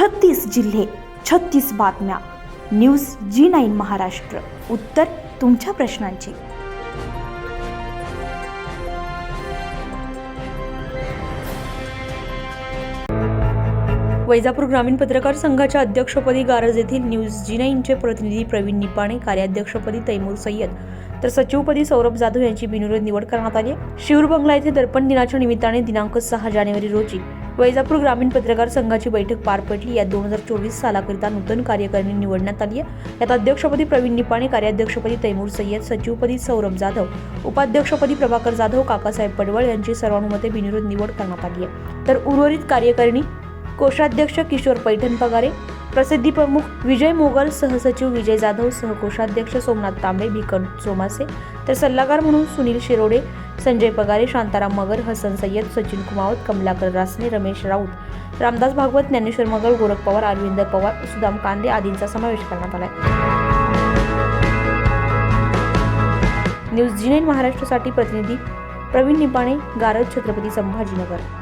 छत्तीस जिल्हे छत्तीस बातम्या. News G nine Maharashtra. उत्तर तुमच्या प्रश्नांची. वैजापूर ग्रामीण पत्रकार संघाच्या अध्यक्षपदी गारज येथील न्यूज जी नाईनचे प्रतिनिधी प्रवीण निपाणे कार्याध्यक्षपदी तैमूर सय्यद. तर सचिवपदी सौरभ जाधव यांची बिनविरोध निवड करण्यात आली आहे. बंगला येथे दर्पण दिनाच्या निमित्ताने दिनांक सहा जानेवारी रोजी वैजापूर ग्रामीण पत्रकार संघाची बैठक पार पडली. यात दोन हजार चोवीस सालाकरिता नूतन कार्यकारिणी निवडण्यात आली आहे. यात अध्यक्षपदी प्रवीण निपाणे कार्याध्यक्षपदी तैमूर सय्यद सचिवपदी सौरभ जाधव उपाध्यक्षपदी प्रभाकर जाधव काकासाहेब पडवळ यांची सर्वानुमते बिनविरोध निवड करण्यात आली आहे. तर उर्वरित कार्यकारिणी कोषाध्यक्ष किशोर पैठण पगारे प्रसिद्धी प्रमुख विजय मोगल सहसचिव विजय जाधव सहकोषाध्यक्ष सोमनाथ तांबे भिकन सोमासे तर सल्लागार म्हणून सुनील शिरोडे संजय पगारे शांताराम मगर हसन सय्यद सचिन कुमावत कमलाकर रासने रमेश राऊत रामदास भागवत ज्ञानेश्वर मगर गोरख पवार अरविंद पवार सुदाम कांदे आदींचा समावेश करण्यात आला न्यूज जी नाईन महाराष्ट्रासाठी प्रतिनिधी प्रवीण निपाणे गारज छत्रपती संभाजीनगर.